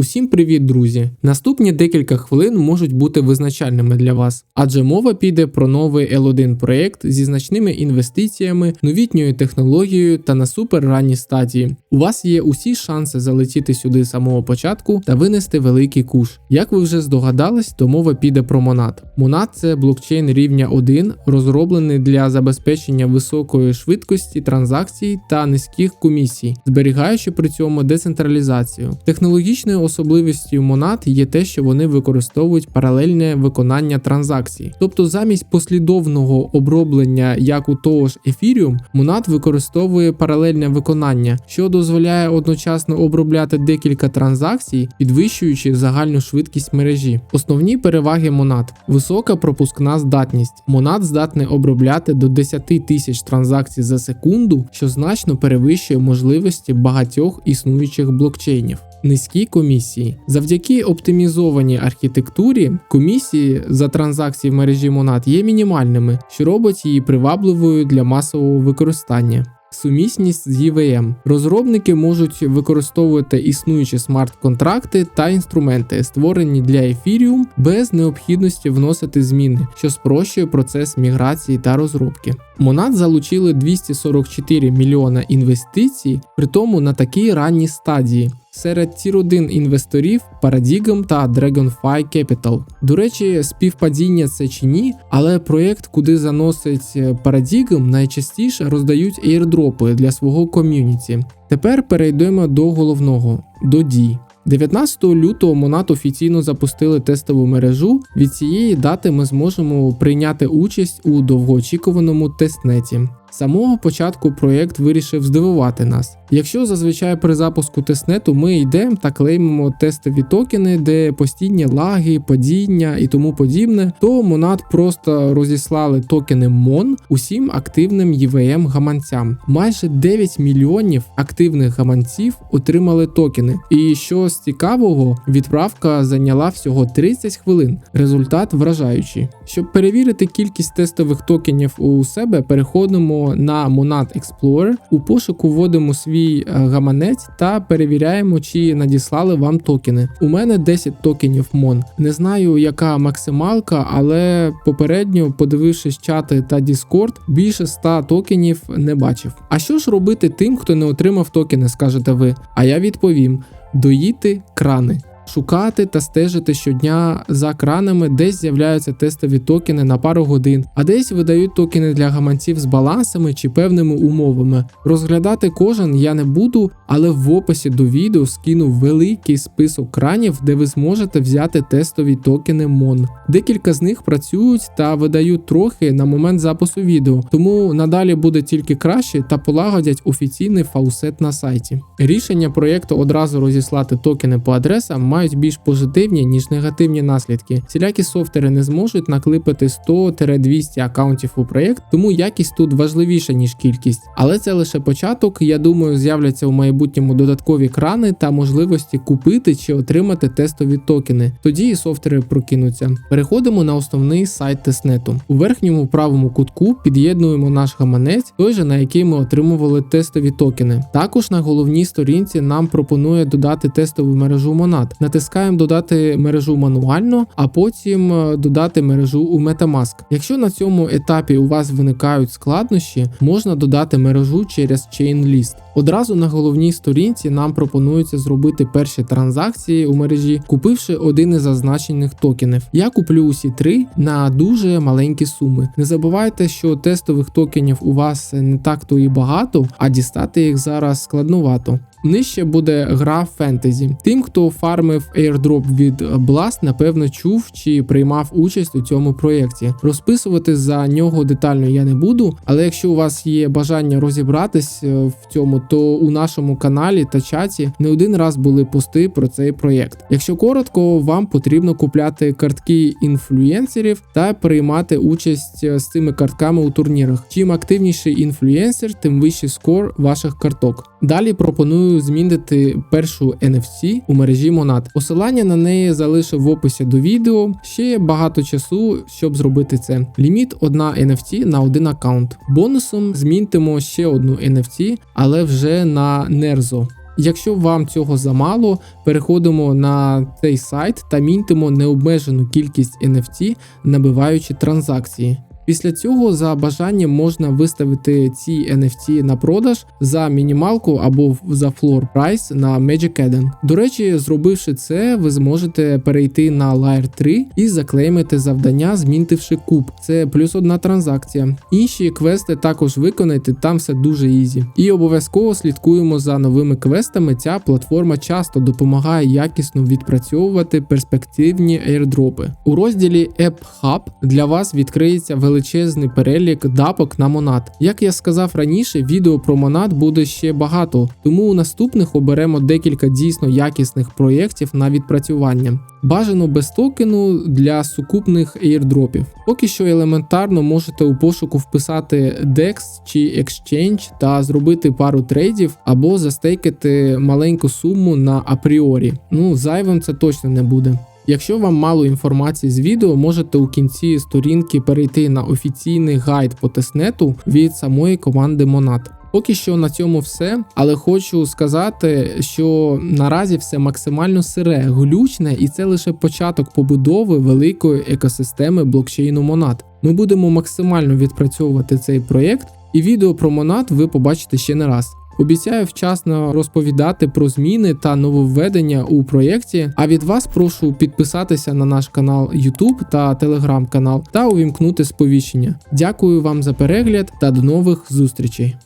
Усім привіт, друзі! Наступні декілька хвилин можуть бути визначальними для вас, адже мова піде про новий L1 проєкт зі значними інвестиціями, новітньою технологією та на супер ранній стадії. У вас є усі шанси залетіти сюди з самого початку та винести великий куш. Як ви вже здогадались, то мова піде про Monad. Monad – це блокчейн рівня 1, розроблений для забезпечення високої швидкості транзакцій та низьких комісій, зберігаючи при цьому децентралізацію. Технологічною особливістю Monad є те, що вони використовують паралельне виконання транзакцій. Тобто замість послідовного оброблення, як у того ж Ethereum, Monad використовує паралельне виконання, що дозволяє одночасно обробляти декілька транзакцій, підвищуючи загальну швидкість мережі. Основні переваги Monad – висока пропускна здатність. Monad здатний обробляти до 10 тисяч транзакцій за секунду, що значно перевищує можливості багатьох існуючих блокчейнів. Низькі комісії завдяки оптимізованій архітектурі комісії за транзакції в мережі Monad є мінімальними, що робить її привабливою для масового використання. Сумісність з EVM. Розробники можуть використовувати існуючі смарт-контракти та інструменти, створені для Ethereum, без необхідності вносити зміни, що спрощує процес міграції та розробки. Monad залучили 244 мільйона інвестицій, при тому на такій ранній стадії. Серед тір 1 інвесторів Paradigm та Dragonfly Capital. До речі, співпадіння це чи ні, але проєкт, куди заносить Paradigm, найчастіше роздають airdropи для свого ком'юніті. Тепер перейдемо до головного до дій. 19 лютого Monad офіційно запустили тестову мережу. Від цієї дати ми зможемо прийняти участь у довгоочікуваному тестнеті. Самого початку проєкт вирішив здивувати нас. Якщо зазвичай при запуску тестнету ми йдемо та клеймимо тестові токени, де постійні лаги, падіння і тому подібне, то Monad просто розіслали токени MON усім активним EVM гаманцям. Майже 9 мільйонів активних гаманців отримали токени. І що з цікавого, відправка зайняла всього 30 хвилин. Результат вражаючий. Щоб перевірити кількість тестових токенів у себе, переходимо на Monad Explorer, у пошуку вводимо свій е, гаманець та перевіряємо, чи надіслали вам токени. У мене 10 токенів MON. Не знаю, яка максималка, але попередньо, подивившись чати та Discord, більше 100 токенів не бачив. А що ж робити тим, хто не отримав токени, скажете ви? А я відповім: доїти крани. Шукати та стежити щодня за кранами, десь з'являються тестові токени на пару годин, а десь видають токени для гаманців з балансами чи певними умовами. Розглядати кожен я не буду, але в описі до відео скину великий список кранів, де ви зможете взяти тестові токени MON. Декілька з них працюють та видають трохи на момент запису відео, тому надалі буде тільки краще та полагодять офіційний фаусет на сайті. Рішення проєкту одразу розіслати токени по адресам мають більш позитивні, ніж негативні наслідки. Всілякі софтери не зможуть наклепити 100-200 аккаунтів у проєкт, тому якість тут важливіша, ніж кількість. Але це лише початок. Я думаю, з'являться у майбутньому додаткові крани та можливості купити чи отримати тестові токени. Тоді і софтери прокинуться. Переходимо на основний сайт тестнету. У верхньому правому кутку під'єднуємо наш гаманець, той же на який ми отримували тестові токени. Також на головній сторінці нам пропонує додати тестову мережу Monad. Натискаємо додати мережу мануально, а потім е, додати мережу у Metamask. Якщо на цьому етапі у вас виникають складнощі, можна додати мережу через ChainList. Одразу на головній сторінці нам пропонується зробити перші транзакції у мережі, купивши один із зазначених токенів. Я куплю усі три на дуже маленькі суми. Не забувайте, що тестових токенів у вас не так то і багато, а дістати їх зараз складновато. Нижче буде гра фентезі. Тим, хто фармив airdrop від Blast, напевно, чув чи приймав участь у цьому проєкті. Розписувати за нього детально я не буду, але якщо у вас є бажання розібратись е, в цьому, то у нашому каналі та чаті не один раз були пости про цей проєкт. Якщо коротко, вам потрібно купляти картки інфлюенсерів та приймати участь е, з цими картками у турнірах. Чим активніший інфлюенсер, тим вищий скор ваших карток. Далі пропоную змінити першу NFC у мережі Monad. Посилання на неї залишив в описі до відео. Ще є багато часу, щоб зробити це. Ліміт одна NFT на один аккаунт. Бонусом змінтимо ще одну NFT, але вже на Нерзо. Якщо вам цього замало, переходимо на цей сайт та мінтимо необмежену кількість NFT, набиваючи транзакції. Після цього за бажанням можна виставити ці NFT на продаж за мінімалку або за флор прайс на Magic Eden. До речі, зробивши це, ви зможете перейти на Layer 3 і заклеймити завдання, змінтивши куб. Це плюс одна транзакція. Інші квести також виконайте, там все дуже ізі. І обов'язково слідкуємо за новими квестами. Ця платформа часто допомагає якісно відпрацьовувати перспективні airdропи. У розділі App Hub для вас відкриється величезний перелік дапок на Монад. Як я сказав раніше, відео про Монад буде ще багато, тому у наступних оберемо декілька дійсно якісних проєктів на відпрацювання. Бажано без токену для сукупних airdropів. Поки що елементарно можете у пошуку вписати DEX чи Exchange та зробити пару трейдів або застейкати маленьку суму на апріорі. Ну, зайвим це точно не буде. Якщо вам мало інформації з відео, можете у кінці сторінки перейти на офіційний гайд по тестнету від самої команди Monad. Поки що на цьому все, але хочу сказати, що наразі все максимально сире, глючне, і це лише початок побудови великої екосистеми блокчейну Monad. Ми будемо максимально відпрацьовувати цей проєкт, і відео про Monad ви побачите ще не раз. Обіцяю вчасно розповідати про зміни та нововведення у проєкті. А від вас прошу підписатися на наш канал YouTube та Telegram канал та увімкнути сповіщення. Дякую вам за перегляд та до нових зустрічей.